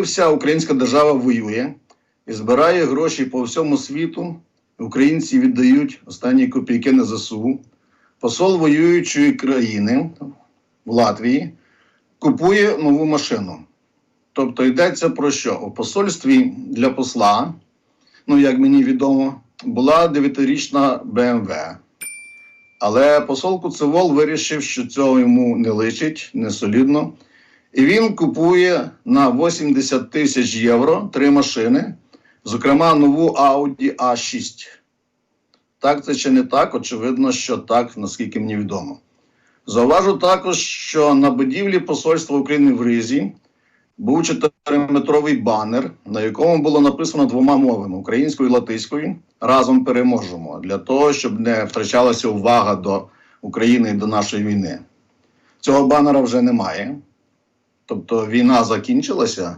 вся українська держава воює і збирає гроші по всьому світу. Українці віддають останні копійки на ЗСУ. Посол воюючої країни в Латвії купує нову машину. Тобто йдеться про що? У посольстві для посла, ну як мені відомо, була 9-річна БМВ. Але посол Куцевол вирішив, що цього йому не личить, не солідно. І він купує на 80 тисяч євро три машини, зокрема нову Audi A6. Так це чи не так? Очевидно, що так, наскільки мені відомо. Зауважу також, що на будівлі Посольства України в Ризі був 4-метровий банер, на якому було написано двома мовами українською і латиською. Разом переможемо для того, щоб не втрачалася увага до України і до нашої війни. Цього банера вже немає. Тобто війна закінчилася.